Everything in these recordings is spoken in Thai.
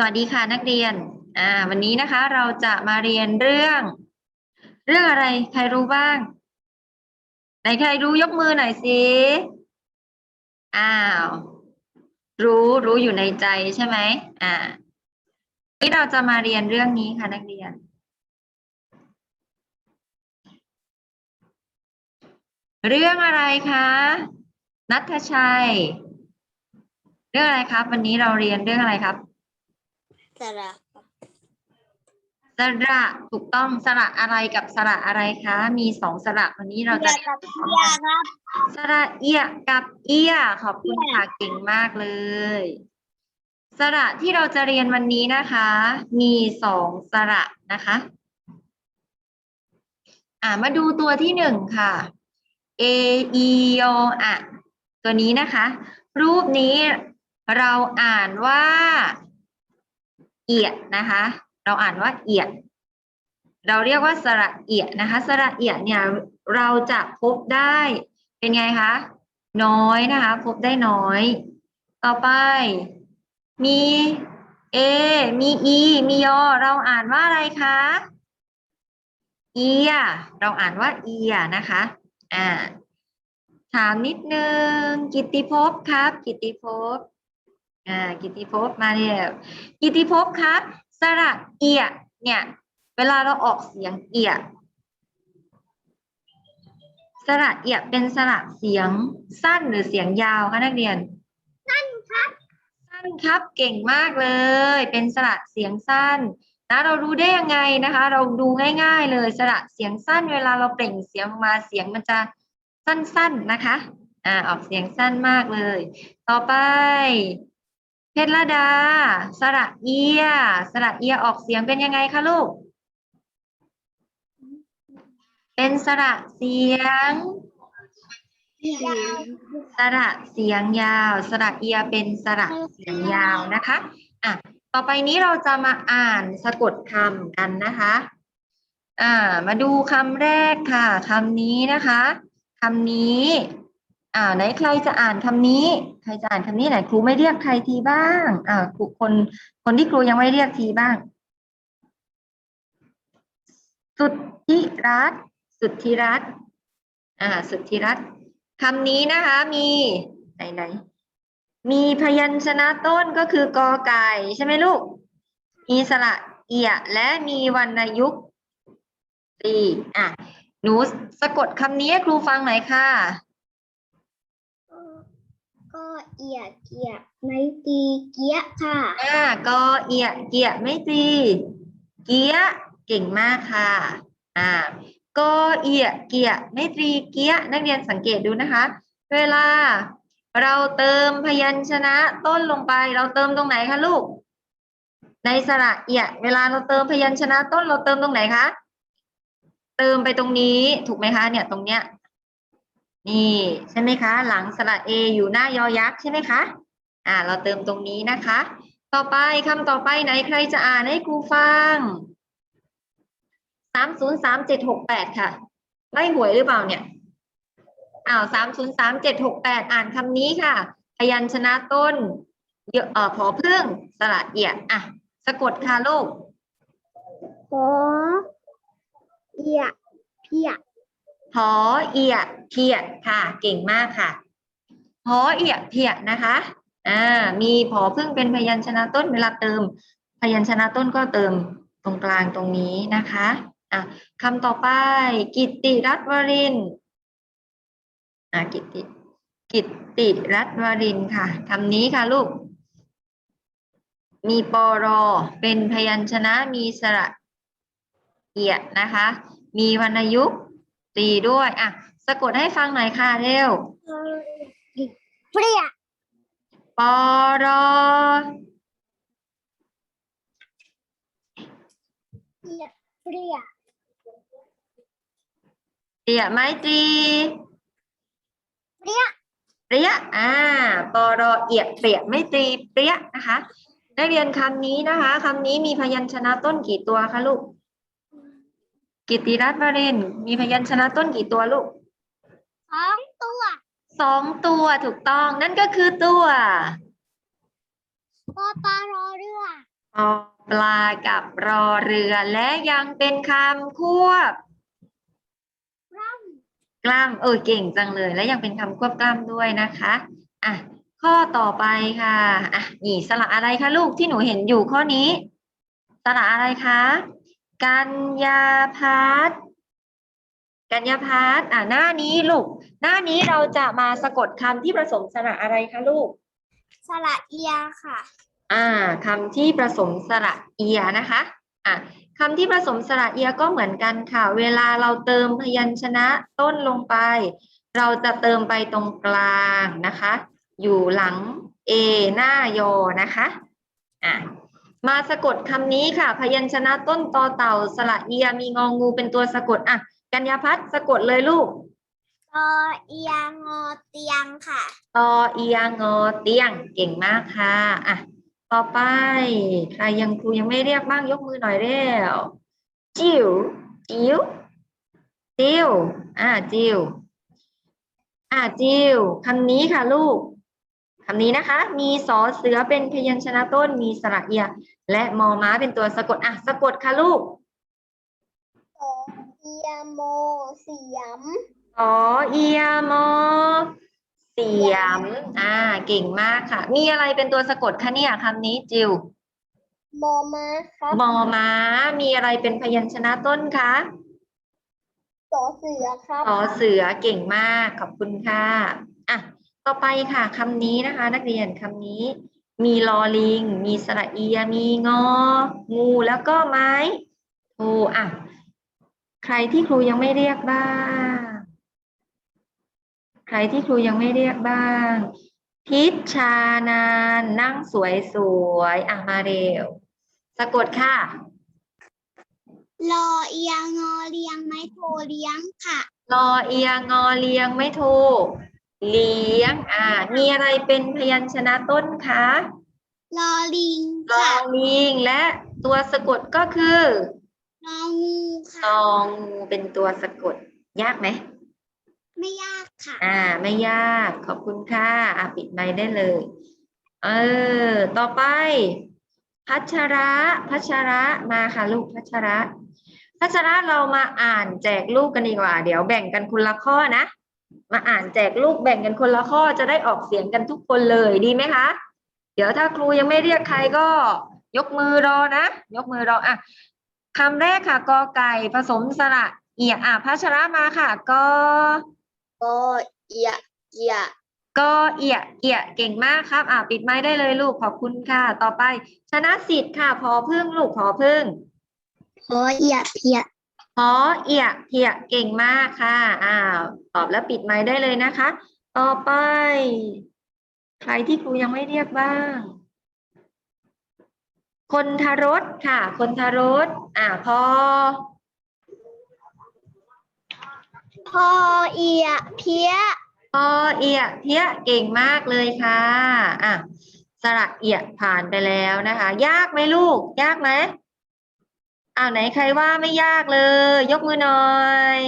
สวัสดีค่ะนักเรียน อ่า วันนี้นะคะเราจะมาเรียนเรื่อง เรื่องอะไรใครรู้บ้างไหนใครรู้ยกมือหน่อยสิอ้าวรู้รู้อยู่ในใจใช่ไหมอ่าวันนี้เราจะมาเรียนเรื่องนี้ค่ะนักเรียน เรื่องอะไรคะนัทชัย เรื่องอะไรครับ วันนี้เราเรียนเรื่องอะไรครับ สระสระถูกต้องสระอะไรกับสระอะไรคะ มีสองสระวันนี้เราจะเรียนกับยาครับสระเอียกับเอียขอบคุณค่ะเก่งมากเลย สระที่เราจะเรียนวันนี้นะคะ มีสองสระนะคะ อ่ามาดูตัวที่หนึ่งค่ะ a e o อะตัวนี้นะคะ รูปนี้เราอ่านว่า เอียดนะคะ เราอ่านว่าเอียด เราเรียกว่าสระเอียดนะคะ สระเอียดเนี่ยเราจะพบได้เป็นไงคะน้อยนะคะ พบได้น้อย ต่อไป มี A มี E มียอเราอ่านว่าอะไรคะเอียเราอ่านว่าเอียนะคะอ่าถามนิดนึง กิตติภพครับ กิตติภพ อ่ากิตติภพมาเรียบกิตติภพครับสระเอียเนี่ย เวลาเราออกเสียงเอียสระเอียเป็นสระเสียงสั้นหรือเสียงยาวคะนักเรียน สั้นครับ สั้นครับเก่งมากเลย เป็นสระเสียงสั้นนะเรารู้ได้ยังไงนะคะ เราดูง่าย ๆ เลยสระเสียงสั้น เวลาเราเปล่งเสียงออกมาเสียงมันจะสั้นๆนะคะอ่าออกเสียงสั้นมากเลย ต่อไปเพ ชรดา สระเอีย สระเอียออกเสียงเป็นยังไงคะลูก เป็นสระเสียง สระเสียงยาว สระเอียเป็นสระเสียงยาวนะคะ อะ ต่อไปนี้เราจะมาอ่านสะกดคำกันนะคะ อ่า มาดูคำแรกค่ะ คำนี้นะคะ คำนี้ อ่าไหนใครจะอ่านคำนี้ ใครจะอ่านคำนี้ไหนครูไม่เรียกใครทีบ้างอ่าครูคนคนที่ครูยังไม่เรียกทีบ้าง สุทธิรัตสุทธิรัตอ่า สุทธิรัตคำนี้นะคะมีไหนไหนมีพยัญชนะต้นก็คือกอไก่ใช่ไหมลูก มีสระเอียและมีวรรณยุกต์ตีอะ หนูสะกดคำนี้ให้ครูฟังหน่อยค่ะ ก็เอียเกียไม่ตีเกียค่ะอ่ากอเอียเกียไม่ตีเกียเก่งมากค่ะ อ่ากอเอียเกียไม่ตีเกียนักเรียนสังเกตดูนะคะ เวลา เราเติมพยัญชนะต้นลงไป เราเติมตรงไหนคะลูก ในสระเอียเวลาเราเติมพยัญชนะต้นเราเติมตรงไหนคะเติมไปตรงนี้ถูกไหมคะเนี่ยตรงเนี้ย นี่ใช่ไหมคะ หลังสระเออยู่หน้ายอยักษ์ใช่ไหมคะอ่า เราเติมตรงนี้นะคะ ต่อไปคำต่อไปไหนใครจะอ่านให้ครูฟังสามศูนย์สามเจ็ดหกแปดค่ะไล่หวยหรือเปล่าเนี่ยอ้าวสามศูนย์สามเจ็ดหกแปดอ่านคำนี้ค่ะ พยัญชนะต้นเยอะเอ่อผอเพึ่งสระเอียดอะสะกดค่ะลูกโอเอียเพีย หอเอียดเพียดค่ะ เก่งมากค่ะหอเอียดเพียดนะคะอ่ามีผอพึ่งเป็นพยัญชนะต้นเวลาเติม พยัญชนะต้นก็เติมตรงกลางตรงนี้นะคะอะคำต่อไป กิตติรัตวรินอะกิตติกิตติรัตวรินค่ะคำนี้ค่ะลูก มีปอรอ เป็นพยัญชนะมีสระเอียดนะคะ มีวรรณยุกต์ ตีด้วยอะสะกดให้ฟังหน่อยค่ะเร็วเปรียปอรอเอียเปรียเตียไม้ตรีเปรียเปรี้ยอ่าปอรอเอียดเปรียไม่ตรีเปรี้ยนะคะ นักเรียนคำนี้นะคะคำนี้มีพยัญชนะต้นกี่ตัวคะลูก กิตติรัตน์วรินทร์มีพยัญชนะต้นกี่ตัวลูกสองตัวสองตัวถูกต้อง นั่นก็คือตัวปอปลารอเรือปปอปลากับรอเรือ และยังเป็นคำควบกล้ามเออเก่งจังเลย และยังเป็นคำควบกล้ามด้วยนะคะอะข้อต่อไปค่ะอะนี่สระอะไรคะลูกที่หนูเห็นอยู่ข้อนี้ สระอะไรคะ กัญญาพัฒน์กัญญาพัฒน์อะหน้านี้ลูก หน้านี้เราจะมาสะกดคำที่ผสมสระอะไรคะลูก สระเอียค่ะ อ่าคำที่ผสมสระเอียนะคะอะคำที่ผสมสระเอียก็เหมือนกันค่ะ เวลาเราเติมพยัญชนะต้นลงไป เราจะเติมไปตรงกลางนะคะ อยู่หลังเอหน้ายอนะคะอะ มาสะกดคำนี้ค่ะ พยัญชนะต้นตอเต่าสระเอียมีงองูเป็นตัวสะกดอะกัญญาพัฒน์สะกดเลยลูกตอเอียงอเตียงค่ะตอเอียงอเตียงเก่งมากค่ะอะต่อไปใครยังครูยังไม่เรียกบ้างยกมือหน่อยเร็วจิ๋วจิ๋วจิ๋วอ่าจิ๋วอ่าจิ๋วคำนี้ค่ะลูก คำนี้นะคะ มีสอเสือเป็นพยัญชนะต้น มีสระเอีย และมอม้าเป็นตัวสะกด อะ สะกดค่ะลูกตอเอียโมเสียมสอเอียมอเสียม อ่า เก่งมากค่ะ มีอะไรเป็นตัวสะกดคะเนี่ยคำนี้จิวมอมาครับมอม้า มีอะไรเป็นพยัญชนะต้นคะสอเสือครับสอเสือเก่งมาก ขอบคุณค่ะ อะ ต่อไปค่ะคำนี้นะคะ นักเรียนคำนี้ มีลอลิง มีสระเอีย มีงอ งูแล้วก็ไม้โทอะ ใครที่ครูยังไม่เรียกบ้าง ใครที่ครูยังไม่เรียกบ้าง พิชชานานนั่งสวยสวยๆอะมาเร็ว สะกดค่ะรอเอียงอเลียงไม้โทเลี้ยงค่ะรอเอียงอเลียงไม่โท เลี้ยง อ่า มีอะไรเป็นพยัญชนะต้นคะรอลิงรอค่ะลิงและตัวสะกดก็คือรองูตค่ะ องงูเป็นตัวสะกด ยากไหม ไม่ยากค่ะ อ่า ไม่ยากขอบคุณค่ะอะปิดไมค์ได้เลย เออ ต่อไป พัชระ พัชระมาค่ะลูกพัชระ พัชระเรามาอ่านแจกลูกกันดีกว่า เดี๋ยวแบ่งกันคนละข้อนะ มาอ่านแจกลูกแบ่งกันคนละข้อจะได้ออกเสียงกันทุกคนเลยดีไหมคะ เดี๋ยวถ้าครูยังไม่เรียกใครก็ยกมือรอนะ ยกมือรออะคำแรกค่ะกอไก่ผสมสระเอียอะพัชระมาค่ะกอก็เอียเอียก็เอียเอียเก่งมากครับ อ่าปิดไม้ได้เลยลูกขอบคุณค่ะ ต่อไป ชนะสิทธิ์ค่ะ พอพึ่งลูกพอพึ่งพอเอียเพีย พอเอียเพียเก่งมากค่ะอ้าวตอบแล้วปิดไม้ได้เลยนะคะ ต่อไป ใครที่ครูยังไม่เรียกบ้าง คนทารสค่ะ คนทารสอ่าพอพอเอียเพียพอเอียเพียเก่งมากเลยค่ะอะสระเอียผ่านไปแล้วนะคะ ยากไหมลูก ยากไหม อ้าวไหนใครว่าไม่ยากเลย ยกมือหน่อย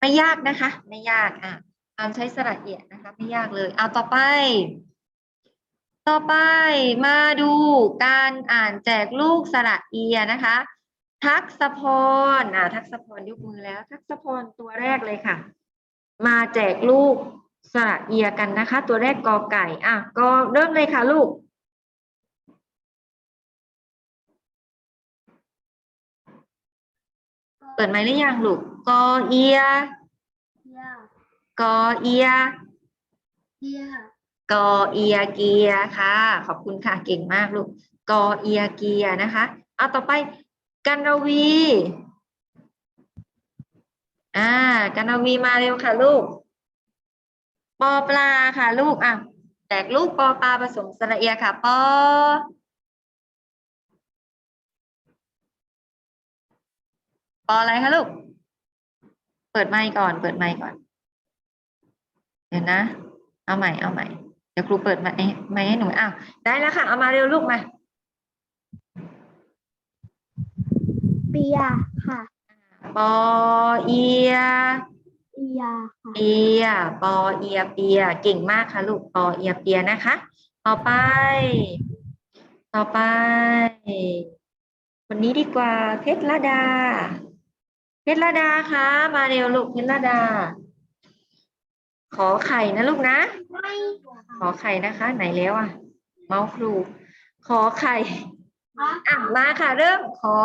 ไม่ยากนะคะ ไม่ยากอะการใช้สระเอียนะคะ ไม่ยากเลยเอาต่อไป ต่อไปมาดูการอ่านแจกลูกสระเอียนะคะ ทักษพรอ่าทักษพรยกมือแล้ว ทักษพรตัวแรกเลยค่ะ มาแจกลูกสระเอียกันนะคะ ตัวแรกกอไก่อะก็เริ่มเลยค่ะลูก เปิดไมค์หรือยังลูกกอเอียเอียกอเอียเอียกอเอียเกียค่ะ ขอบคุณค่ะเก่งมากลูกกอเอียเกียนะคะเอาต่อไปกันรวีอ่ากันรวีมาเร็วค่ะลูกปอปลาค่ะลูกอะแตกลูกปอปลาผสมสระเอียค่ะปอ ปออะไรคะลูก เปิดไมค์ก่อน เปิดไมค์ก่อน เดี๋ยวนะ เอาใหม่ เอาใหม่ เดี๋ยวครูเปิดไมค์ไมค์ให้หนูอ้าวได้แล้วค่ะ เอามาเร็วลูกมา เปียค่ะ ปอเอียเอียค่ะ เปีย ปอเอีย เปีย เก่งมากค่ะ ลูก ปอเอีย เปียนะคะ ต่อไป ต่อไป คนนี้ดีกว่า เพชรละดา เพชรละดาคะมาเร็วลูกเพชรละดา ขอไข่นะลูกนะ ขอไข่นะคะ ไหนแล้วอะ เมาส์ครู ขอไข่อะมาค่ะ เริ่มขอ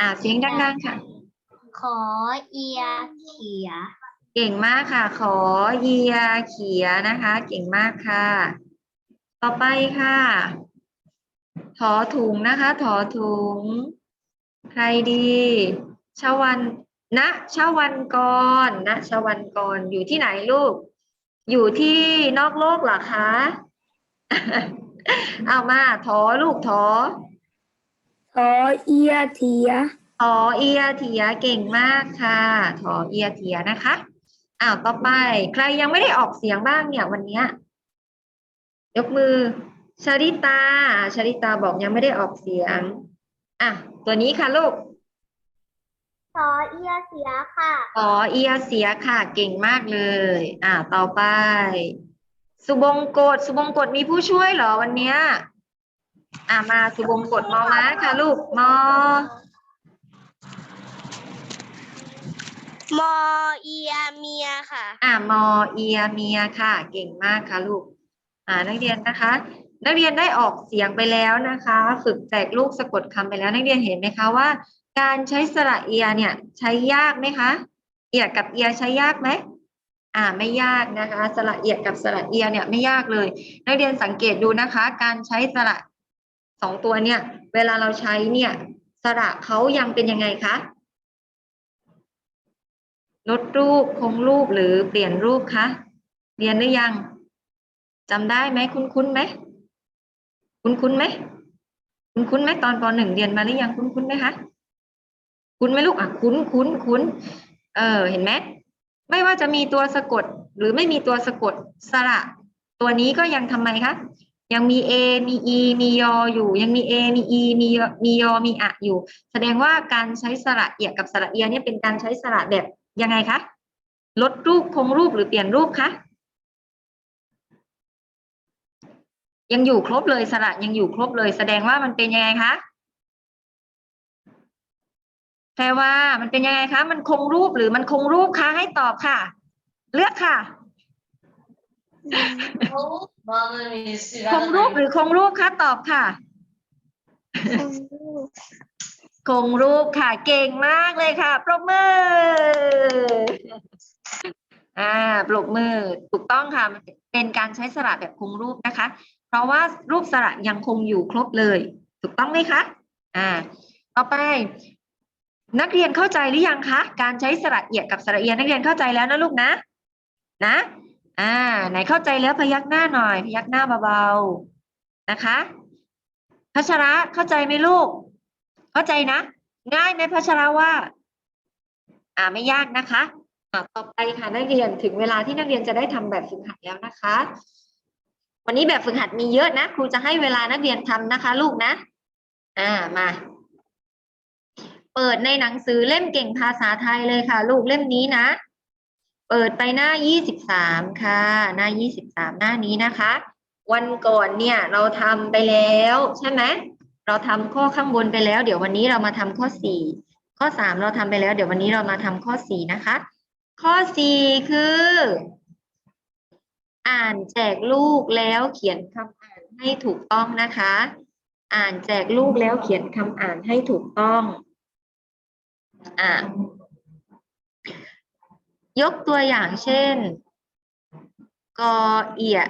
อะเสียงดังๆค่ะ ขอเอียเขีย เก่งมากค่ะ ขอเยียเขียนะคะ เก่งมากค่ะ ต่อไปค่ะ ถอถุงนะคะ ถอถุง ใครดีชาวันณชาวันกรณชาวันกรอยู่ที่ไหนลูก อยู่ที่นอกโลกเหรอคะ เอามาถอลูกถอขอเอียเทียถอเอียเถียเก่งมากค่ะ ถอเอียเถียนะคะอ้าวต่อไป ใครยังไม่ได้ออกเสียงบ้างเนี่ยวันเนี้ยยกมือ ชาริตาชาริตาบอกยังไม่ได้ออกเสียง อะ ตัวนี้ค่ะลูกขอเอียเสียค่ะขอเอียเสียค่ะ เก่งมากเลย อ่าต่อไป สุบงกฎสุบงกฎมีผู้ช่วยเหรอวันเนี้ยอ่ามาสุบงกฎมอม้าค่ะลูกมอมอเอียเมียค่ะ อ่ามอเอียเมียค่ะ เก่งมากค่ะลูก อ่านักเรียนนะคะ นักเรียนได้ออกเสียงไปแล้วนะคะ ฝึกแตกลูกสะกดคำไปแล้ว นักเรียนเห็นไหมคะว่า การใช้สระเอียเนี่ยใช้ยากไหมคะเอียกับเอียใช้ยากไหมอ่าไม่ยากนะคะ สระเอียดกับสระเอียเนี่ยไม่ยากเลย นักเรียนสังเกตดูนะคะ การใช้สระสองตัวเนี่ย เวลาเราใช้เนี่ย สระเขายังเป็นยังไงคะลดรูปคงรูปหรือเปลี่ยนรูปคะเรียนหรือยังจำได้ไหมคุ้นคุ้นๆไหม คุ้นคุ้นไหมคุ้นคุ้นไหมตอนปหนึ่งเรียนมาหรือยังคุ้นคุ้นไหมคะคุ้นไหมลูกอะคุ้นคุ้นคุ้นเออเห็นไหมไม่ว่าจะมีตัวสะกดหรือไม่มีตัวสะกดสระ ตัวนี้ก็ยังทำไมคะยังมี a มี e มียออยู่ ยังมี a มี e มีมียอมีอะอยู่ แสดงว่าการใช้สระเอียกับสระเอียเนี่ยเป็นการใช้สระแบบยังไงคะลดรูปคงรูปหรือเปลี่ยนรูปคะ ยังอยู่ครบเลยสระยังอยู่ครบเลย แสดงว่ามันเป็นยังไงคะแปลว่ามันเป็นยังไงคะ มันคงรูปหรือมันคงรูปคะให้ตอบค่ะ เลือกค่ะ คงรูปหรือคงรูปคะตอบค่ะ คงรูปค่ะ เก่งมากเลยค่ะ ปรบมือ อ่า ปรบมือ ถูกต้องค่ะ มันเป็นการใช้สระแบบคงรูปนะคะ เพราะว่ารูปสระยังคงอยู่ครบเลย ถูกต้องไหมคะอ่าต่อไป นักเรียนเข้าใจหรือยังคะ การใช้สระเอียดกับสระเอียดนักเรียนเข้าใจแล้วนะลูกนะ นะอ่า ไหนเข้าใจแล้วพยักหน้าหน่อย พยักหน้าเบาๆนะคะพัชระเข้าใจไหมลูก เข้าใจนะ ง่ายไหมพัชระว่า อ่าไม่ยากนะคะอ่าต่อไปค่ะนักเรียนถึงเวลาที่นักเรียนจะได้ทำแบบฝึกหัดแล้วนะคะ วันนี้แบบฝึกหัดมีเยอะนะ ครูจะให้เวลานักเรียนทำนะคะ ลูกนะ อ่ามา เปิดในหนังสือเล่มเก่งภาษาไทยเลยค่ะ ลูกเล่มนี้นะ เปิดไปหน้ายี่สิบสามค่ะ หน้ายี่สิบสามหน้านี้นะคะ วันก่อนเนี่ยเราทำไปแล้วใช่ไหมเราทำข้อข้างบนไปแล้ว เดี๋ยววันนี้เรามาทำข้อสี่ข้อสามเราทำไปแล้ว เดี๋ยววันนี้เรามาทำข้อสี่นะคะ ข้อสี่คือ อ่านแจกลูกแล้วเขียนคำอ่านให้ถูกต้องนะคะ อ่านแจกลูกแล้วเขียนคำอ่านให้ถูกต้องอ่ายกตัวอย่างเช่น กอเอีย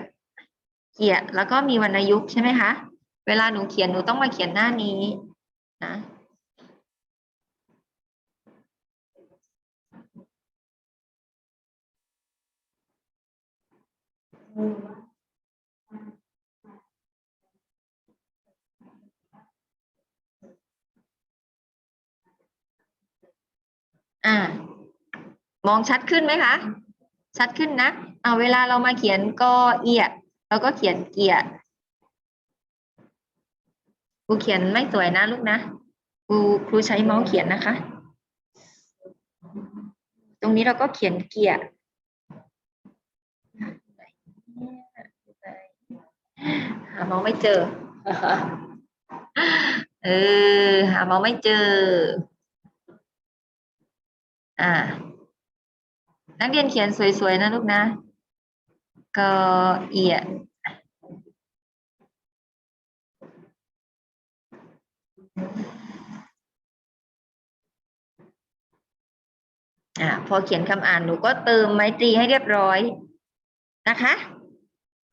เกียแล้วก็มีวรรณยุกต์ใช่ไหมคะ เวลาหนูเขียนหนูต้องมาเขียนหน้านี้นะ อ่ามองชัดขึ้นไหมคะ ชัดขึ้นนะเอาเวลาเรามาเขียนกอเอียเราก็เขียนเกียครูเขียนไม่สวยนะลูกนะครูครูใช้เมาส์เขียนนะคะ ตรงนี้เราก็เขียนเกียร์ มองไม่เจอ เออ หามองไม่เจอ อ่า นักเรียนเขียนสวยๆ นะลูกนะ ก็เอียดอ่าพอเขียนคำอ่านหนูก็เติมไมตรีให้เรียบร้อยนะคะพอ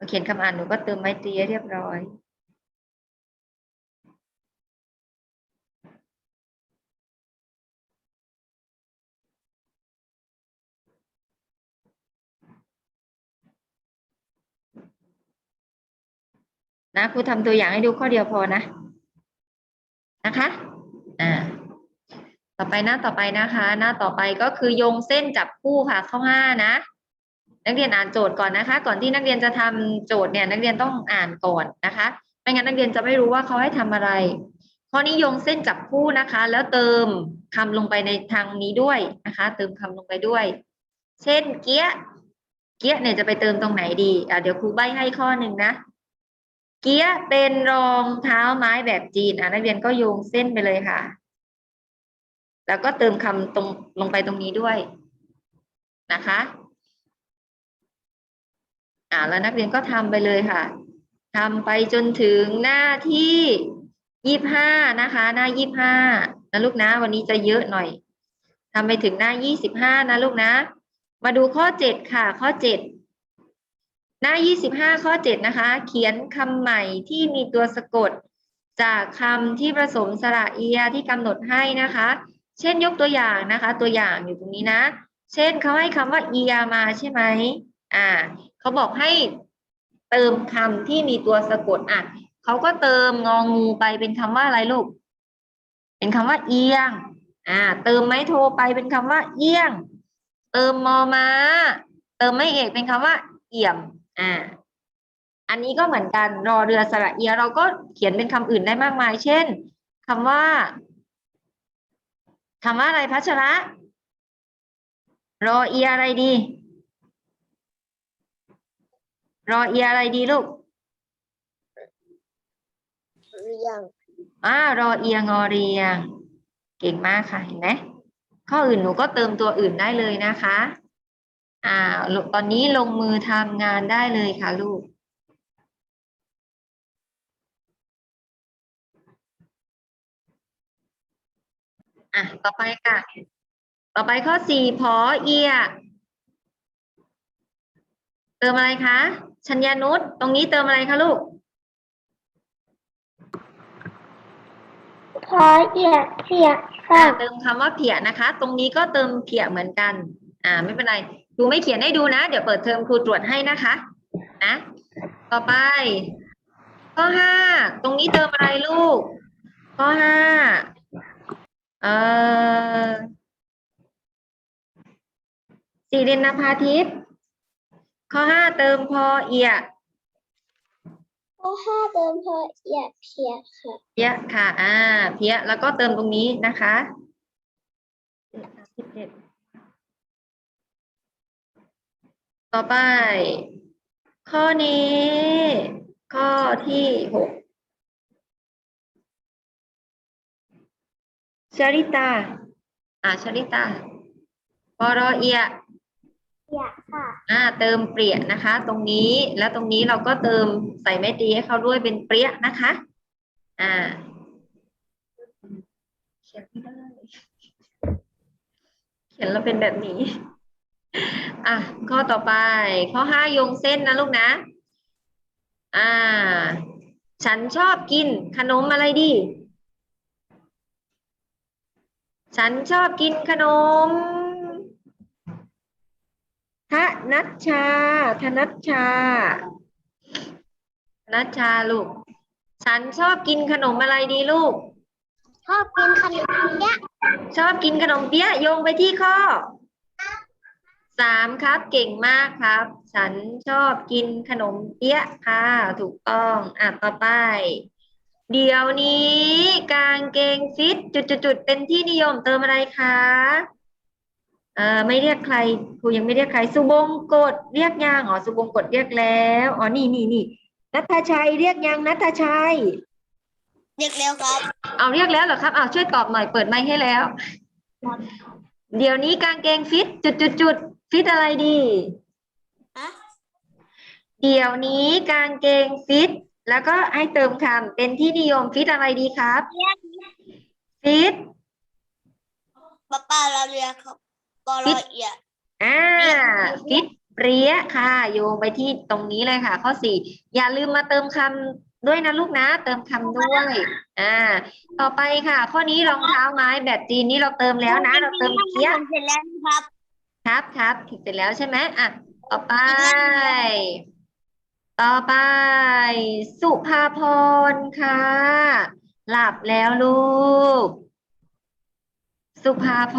เขียนคำอ่านหนูก็เติมไม้ตรีเรียบร้อยนะครูทำตัวอย่างให้ดูข้อเดียวพอนะ นะคะอ่าต่อไปหน้าต่อไปนะคะ หน้าต่อไปก็คือโยงเส้นจับคู่ค่ะข้อห้านะ นักเรียนอ่านโจทย์ก่อนนะคะ ก่อนที่นักเรียนจะทำโจทย์เนี่ย นักเรียนต้องอ่านก่อนนะคะ ไม่งั้นนักเรียนจะไม่รู้ว่าเขาให้ทำอะไร ข้อนี้โยงเส้นจับคู่นะคะ แล้วเติมคำลงไปในทางนี้ด้วยนะคะ เติมคำลงไปด้วย เช่น เกี้ย เกี้ยเนี่ยจะไปเติมตรงไหนดีอะเดี๋ยวครูใบให้ข้อหนึ่งนะ เกี้ยเป็นรองเท้าไม้แบบจีนอะนักเรียนก็โยงเส้นไปเลยค่ะ แล้วก็เติมคำตรงลงไปตรงนี้ด้วยนะคะ อ่าแล้วนักเรียนก็ทำไปเลยค่ะทำไปจนถึงหน้าที่ยี่ห้านะคะ หน้ายี่ห้านะลูกนะวันนี้จะเยอะหน่อยทำไปถึงหน้ายี่สิบห้านะลูกนะ มาดูข้อเจ็ดค่ะ ข้อเจ็ดหน้า25ข้อ7นะคะ เขียนคำใหม่ที่มีตัวสะกด จากคำที่ผสมสระเอียที่กำหนดให้นะคะ เช่นยกตัวอย่างนะคะ ตัวอย่างอยู่ตรงนี้นะ เช่นเขาให้คำว่าเอียมาใช่ไหมอ่า เขาบอกให้เติมคำที่มีตัวสะกดอะเขาก็เติมงองูไปเป็นคำว่าอะไรลูก เป็นคำว่าเอียง อ่า เติมไม้โทไปเป็นคำว่าเอียง เติมมอมาเติมไม่เอกเป็นคำว่า เอี่ยม อ่า อันนี้ก็เหมือนกันรอเรือสระเอีย เราก็เขียนเป็นคำอื่นได้มากมาย เช่นคำว่าคำว่าอะไรพัชระรอเอียอะไรดี รอเอียอะไรดีลูกเรียงอ่ารอเอียงอเรียง เก่งมากค่ะเห็นไหมข้ออื่นหนูก็เติมตัวอื่นได้เลยนะคะ อ่าลูกตอนนี้ลงมือทำงานได้เลยค่ะลูกอะต่อไปค่ะ ต่อไปข้อสี่พอเอีย เติมอะไรคะ ชัญญานุษตรงนี้เติมอะไรคะลูก พอเอียเสียอ่าค่ะ เติมคำว่าเพียนะคะ ตรงนี้ก็เติมเพียเหมือนกัน อ่า ไม่เป็นไรครูไม่เขียนให้ดูนะ เดี๋ยวเปิดเทอมครูตรวจให้นะคะ นะ ต่อไป ข้อห้า ตรงนี้เติมอะไรลูก ข้อห้า เอ่อสิรินภาทิพย์ ข้อห้าเติมพอเอียข้อห้าเติมพอเอียเพียค่ะเพียค่ะ อ่า เพียแล้วก็เติมตรงนี้นะคะต่อไป ข้อนี้ ข้อที่หกชริตา อ่าชริตาปรอเอีย เพียค่ะอ่าเติมเปลี่ยนนะคะ ตรงนี้แล้วตรงนี้เราก็เติมใส่ไม้ตีให้เขาด้วยเป็นเปรี้ยนะคะ อ่าเขียนไม่ได้เขียนแล้วเป็นแบบนี้ อะข้อต่อไป ข้อห้ายงเส้นนะลูกนะ อ่า ฉันชอบกินขนมอะไรดี ฉันชอบกินขนม นัชชา ธนัชชา ธนัชชาลูก ฉันชอบกินขนมอะไรดีลูก ชอบกินขนมเปี๊ยะชอบกินขนมเปี๊ยะโยงไปที่ข้อสามครับ เก่งมากครับ ฉันชอบกินขนมเปี๊ยะค่ะ ถูกต้อง อะ ต่อไป เดี๋ยวนี้ กางเกงฟิตจุดๆๆเป็นที่นิยมเติมอะไรคะ เอ่อไม่เรียกใครครูยังไม่เรียกใคร สุบงกฎเรียกยังอ๋อสุบงกฎเรียกแล้วอ๋อนี่นี่นี่นัทชัยเรียกยังนัทชัยเด็กเร็วครับ เอาเรียกแล้วเหรอครับเอาช่วยตอบหน่อยเปิดไมค์ให้แล้ว เดี๋ยวนี้กางเกงฟิตจุดจุดจุดๆๆฟิตอะไรดีฮะเดี๋ยวนี้กางเกงฟิต แล้วก็ให้เติมคำเป็นที่นิยมฟิตอะไรดีครับ ฟิตป้าป้าเราเรียนครับ ปอลอเอียอ่าฟิตเปรี้ยค่ะ โยงไปที่ตรงนี้เลยค่ะ ข้อสี่อย่าลืมมาเติมคำด้วยนะลูกนะ เติมคำด้วย อ่า ต่อไปค่ะ ข้อนี้รองเท้าไม้แบบจีนนี่เราเติมแล้วนะ เราเติมเกี้ยเสร็จแล้วครับ ครับครับผิดเสร็จแล้วใช่ไหมอะต่อไป ต่อไป สุภาพรค่ะ หลับแล้วลูก สุภาพ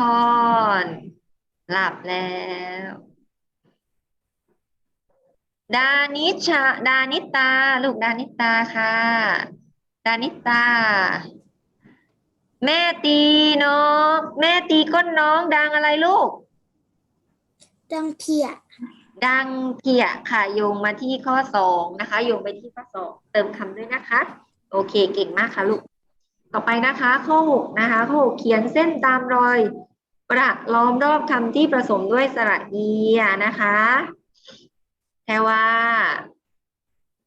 ร หลับแล้ว ดานิชา ดานิตา ลูกดานิตาค่ะ ดานิตา แม่ตีน้อง แม่ตีก้นน้องดังอะไรลูก ดังเพียดังเกียค่ะโยงมาที่ข้อสองนะคะโยงไปที่ข้อสองเติมคำด้วยนะคะ โอเคเก่งมากค่ะลูก ต่อไปนะคะ ข้อหกนะคะ ข้อหกเขียนเส้นตามรอย ประล้อมรอบคำที่ผสมด้วยสระเอียนะคะแพรว่า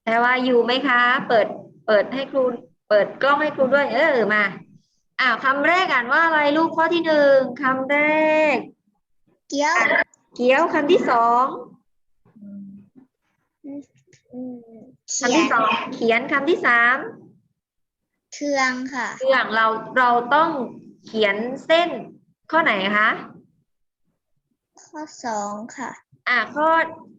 แพรว่าอยู่ไหมคะ เปิด เปิดให้ครู เปิดกล้องให้ครูด้วย เออมาอ้าวคำแรกอ่านว่าอะไรลูกข้อที่หนึ่งคำแรก เกี้ยว เกี๊ยวคำที่สองเขีคำยที่นสองเขียนคำที่สามเครื่องค่ะเรื่องเราเราต้องเขียนเส้น ข้อไหนคะข้อสองค่ะ อะข้อ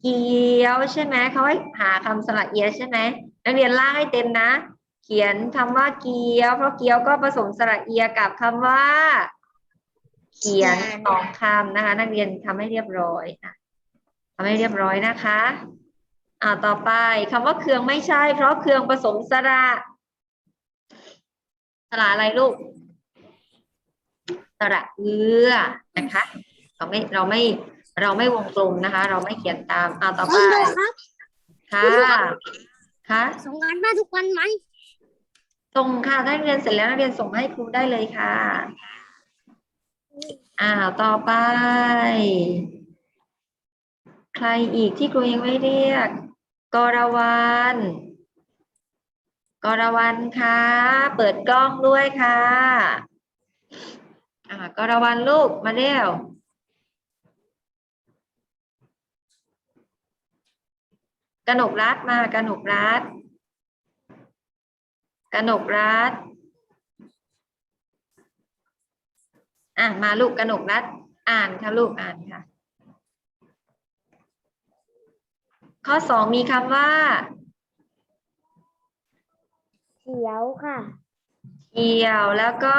เกี๊ยวใช่ไหมเขาให้หาคำสระเอียใช่ไหมนักเรียนลากให้เต็มนะ เขียนคำว่าเกี๊ยว เพราะเกี๊ยวก็ผสมสระเอียกับคำว่าเขียนเขียนสองคำนะคะ นักเรียนทำให้เรียบร้อยนะทำให้เรียบร้อยนะคะอ่าต่อไปคำว่าเครืองไม่ใช่ เพราะเครืองผสมสระสระอะไรลูกส ระเอือนะคะเราไม่เราไม่เราไม่วงกลมนะคะ เราไม่เขียนตามอ่าต่อไปครับค่ะค่ะส่งงานมาทุกวันไหมส่งค่ะถ้านักเรียนเสร็จแล้วนักเรียนส่งมาให้ครูได้เลยค่ะอ่าต่อไป ใครอีกที่ครูยังไม่เรียกกรวันกรวันค่ะ เปิดกล้องด้วยค่ะ อ่ากรวันลูกมาเร็วกนกรัฐมากนกรัฐกนกรัฐอะมาลูกกนกรัฐอ่านค่ะลูกอ่านค่ะ ข้อสองมีคำว่า เขียวค่ะเกี่ยวแล้วก็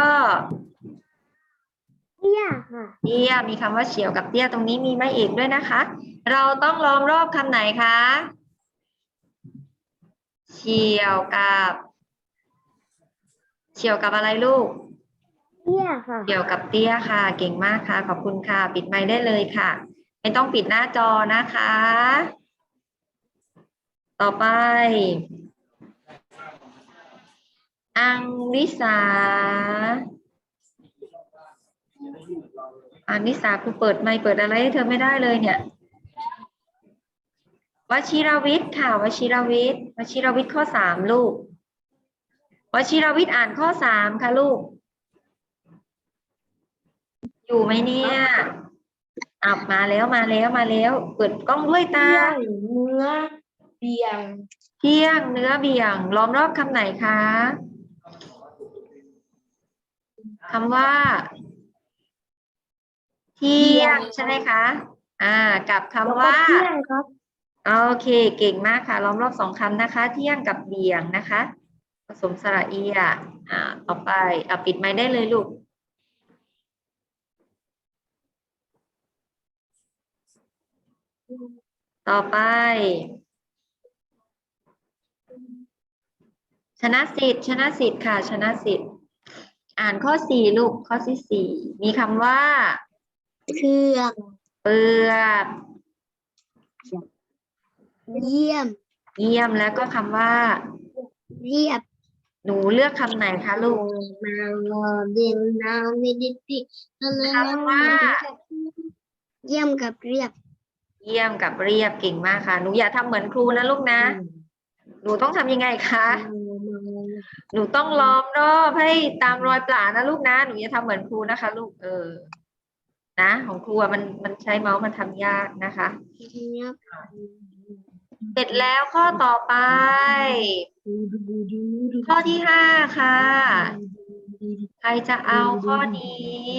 เตี้ยค่ะเตี้ยมีคำว่าเฉียวกับเตี้ยตรงนี้มีไม่เอกด้วยนะคะ เราต้องล้อมรอบคำไหนคะเฉียวกับเฉียวกับอะไรลูกเตี้ยค่ะเกี่ยวกับเตี้ยค่ะ เก่งมากค่ะ ขอบคุณค่ะ ปิดไมค์ได้เลยค่ะ ไม่ต้องปิดหน้าจอนะคะ ต่อไป อังลิสา อังลิสาครูเปิดไมค์เปิดอะไรให้เธอไม่ได้เลยเนี่ยวชิรวิทย์ค่ะวชิรวิทย์วชิรวิทย์ข้อสามลูกวชิรวิทย์อ่านข้อสามค่ะลูก อยู่ไหมเนี่ยอับมาแล้วมาแล้วมาแล้ว เปิดกล้องด้วยตาเนื้อเบียง เที่ยงเนื้อเบี่ยง ล้อมรอบคำไหนคะคำว่าเที่ยงใช่ไหมคะ อ่า กับคำว่า เที่ยงครับโอเค เก่งมากค่ะ ล้อมรอบสองคำนะคะ เที่ยงกับเบี่ยงนะคะ ผสมสระเอียอ่า ต่อไปอะปิดไม้ได้เลยลูก ต่อไป ชนะสิทธิ์ชนะสิทธิ์ค่ะ ชนะสิทธิ์ อ่านข้อสี่ลูก ข้อที่สี่ มีคำว่า เครื่องเปลือกเยี่ยม เยี่ยมแล้วก็คำว่า เรียบหนูเลือกคำไหนคะลูกนางรอเดินนางมิดิติทะเลคำว่า เยี่ยมกับเรียบ เยี่ยมกับเรียบเก่งมากค่ะ หนูอย่าทำเหมือนครูนะลูกนะ หนูต้องทำยังไงคะ หนูต้องล้อมรอบให้ตามรอยปลานะลูกนะ หนูอย่าทำเหมือนครูนะคะ ลูกเออ นะ ของครูอะมันมันใช้เมาส์มันทำยากนะคะเสร็จแล้วข้อต่อไป ข้อที่ห้าค่ะ ใครจะเอาข้อนี้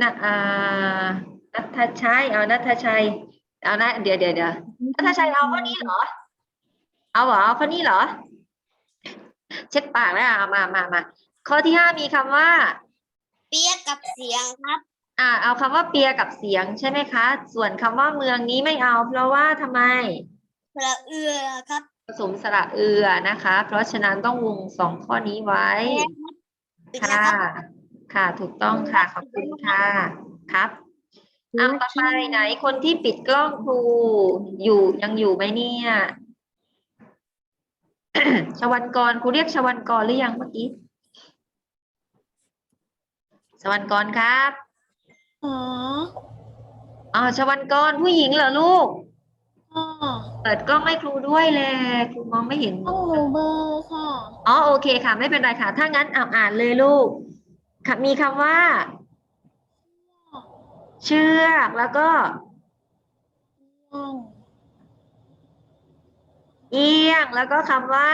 นะอ่านัทชัยเอานัทชัยเอานะเดี๋ยวเดี๋ยวเดี๋ยวนัทชัยเอาข้อนี้เหรอ เอาเหรอเอาข้อนี้เหรอ เช็ดปากแล้วเอามามามาข้อที่ห้ามีคำว่า เปียกกับเสียงครับ อ่าเอาคำว่าเปียกับเสียงใช่ไหมคะ ส่วนคำว่าเมืองนี้ไม่เอา เพราะว่าทำไมพระเอือครับผสมสระเอือนะคะ เพราะฉะนั้นต้องวงสองข้อนี้ไว้ ค่ะ ค่ะถูกต้องค่ะ ขอบคุณค่ะครับเอาต่อไปไหน คนที่ปิดกล้องครูอยู่ยังอยู่ไหมเนี่ยชวันกรครูเรียกชวันกรหรือยังเมื่อกี้ชวันกรครับ อ๋ออ๋อชวันกรผู้หญิงเหรอลูกอ๋อเปิดกล้องให้ครูด้วยแหละครูมองไม่เห็นต้องหนูเบอร์ค่ะ อ๋อโอเคค่ะ ไม่เป็นไรค่ะ ถ้างั้นอ่าอ่านเลยลูกค่ะมีคำว่า เชือกแล้วก็เอียงแล้วก็คำว่า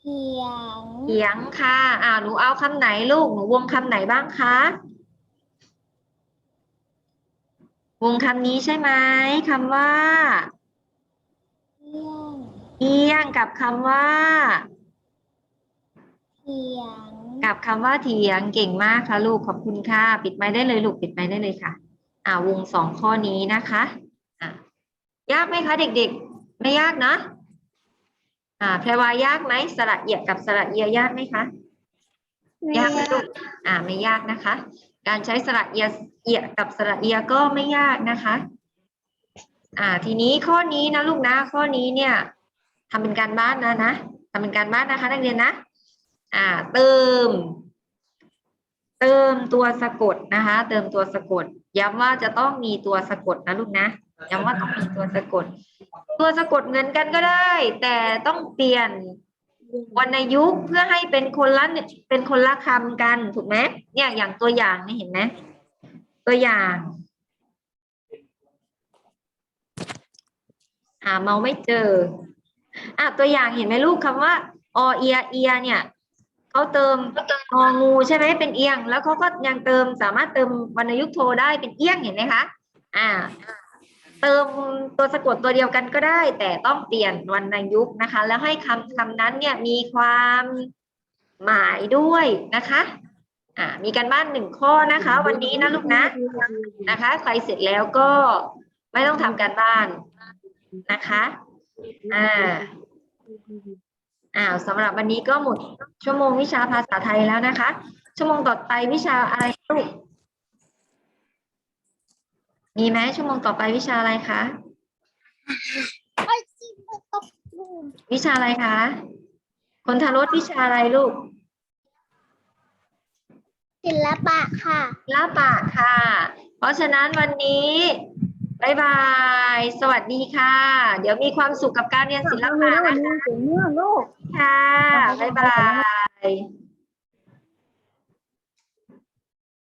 เสียงเขียงค่ะอ่าหนูเอาคำไหนลูกหนูวงคำไหนบ้างคะ วงคำนี้ใช่ไหมคำว่าเสียงเอียงกับคำว่าเสียงกับคำว่าเถียงเก่งมากค่ะลูกขอบคุณค่ะปิดไม้ได้เลยลูกปิดไม้ได้เลยค่ะ อ่าวงสองข้อนี้นะคะอ่ายากไหมคะเด็กๆ ไม่ยากเนอะอ่าแพรวายากไหมสระเอียดกับสระเอียยากไหมคะ ยากไหมลูกอ่าไม่ยากนะคะ การใช้สระเอียเอียกับสระเอียก็ไม่ยากนะคะ อ่า ทีนี้ข้อนี้นะลูกนะ ข้อนี้เนี่ยทำเป็นการบ้านนะนะทำเป็นการบ้านนะคะนักเรียนนะ อ่า เติม เติมตัวสะกดนะคะ เติมตัวสะกด ย้ำว่าจะต้องมีตัวสะกดนะลูกนะย้ำว่าต้องมีตัวสะกด ตัวสะกดเหมือนกันก็ได้ แต่ต้องเปลี่ยน วรรณยุกต์เพื่อให้เป็นคนละเนี่ยเป็นคนละคำกันถูกไหมเนี่ยอย่างตัวอย่างนี่เห็นไหมตัวอย่างหาเมาไม่เจออะตัวอย่างเห็นไหมลูกคำว่าอเอียเอียเนี่ยเขาเติมงองูใช่ไหมเป็นเอียง แล้วเขาก็ยังเติมสามารถเติมวรรณยุกต์โทได้เป็นเอียงเห็นไหมคะ อ่า เติมตัวสะกดตัวเดียวกันก็ได้ แต่ต้องเปลี่ยนวรรณยุกต์นะคะ แล้วให้คำคำนั้นเนี่ยมีความหมายด้วยนะคะอ่ามีการบ้านหนึ่งข้อนะคะ วันนี้นะลูกนะนะคะ ใครเสร็จแล้วก็ไม่ต้องทำการบ้านนะคะอ่าอ่าสำหรับวันนี้ก็หมดชั่วโมงวิชาภาษาไทยแล้วนะคะ ชั่วโมงต่อไปวิชาอะไรลูก มีไหมชั่วโมงต่อไปวิชาอะไรคะไอ้สิบกับวิชาอะไรคะ คนทารถวิชาอะไรลูก ศิลปะค่ะลาปากค่ะ เพราะฉะนั้นวันนี้บายบาย สวัสดีค่ะ เดี๋ยวมีความสุขกับการเรียนศิลปะนะคะเมื่อลูกค่ะบ๊ายบาย